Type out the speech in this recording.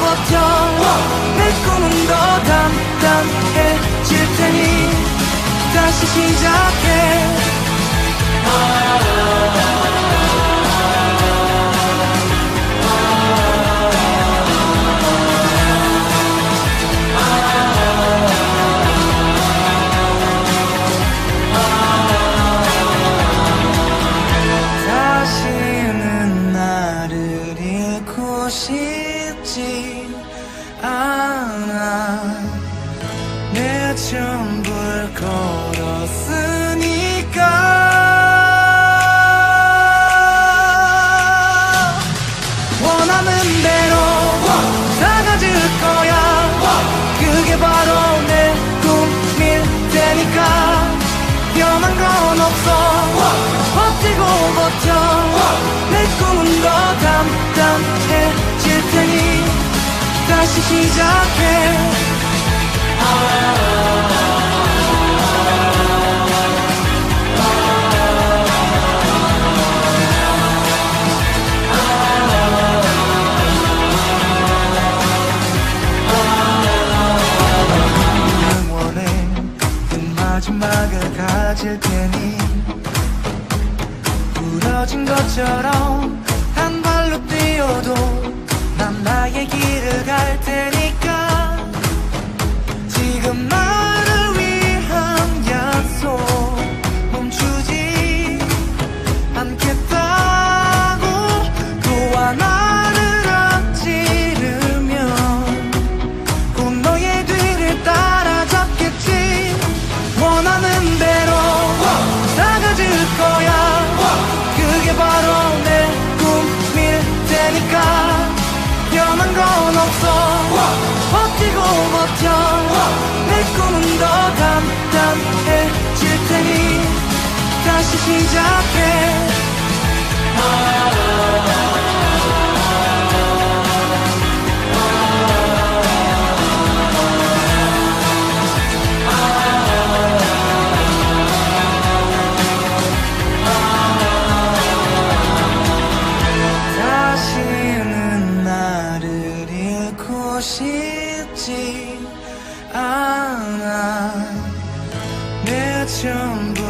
버텨 내 꿈은 더 단단해질 테니 다시 시작 걸었으니까. 원하는 대로 다 가질 거야. 그게 바로 내 꿈일 테니까. 변한 건 없어. 버티고 버텨. 내 꿈은 더 단단해질 테니 다시 시작해 가질 테니 부러진 것처럼 한 발로 뛰어도 난 나의 길을 갈 테니 시 시작해. 다시는 나를 잃고 싶지 않아. 내 전부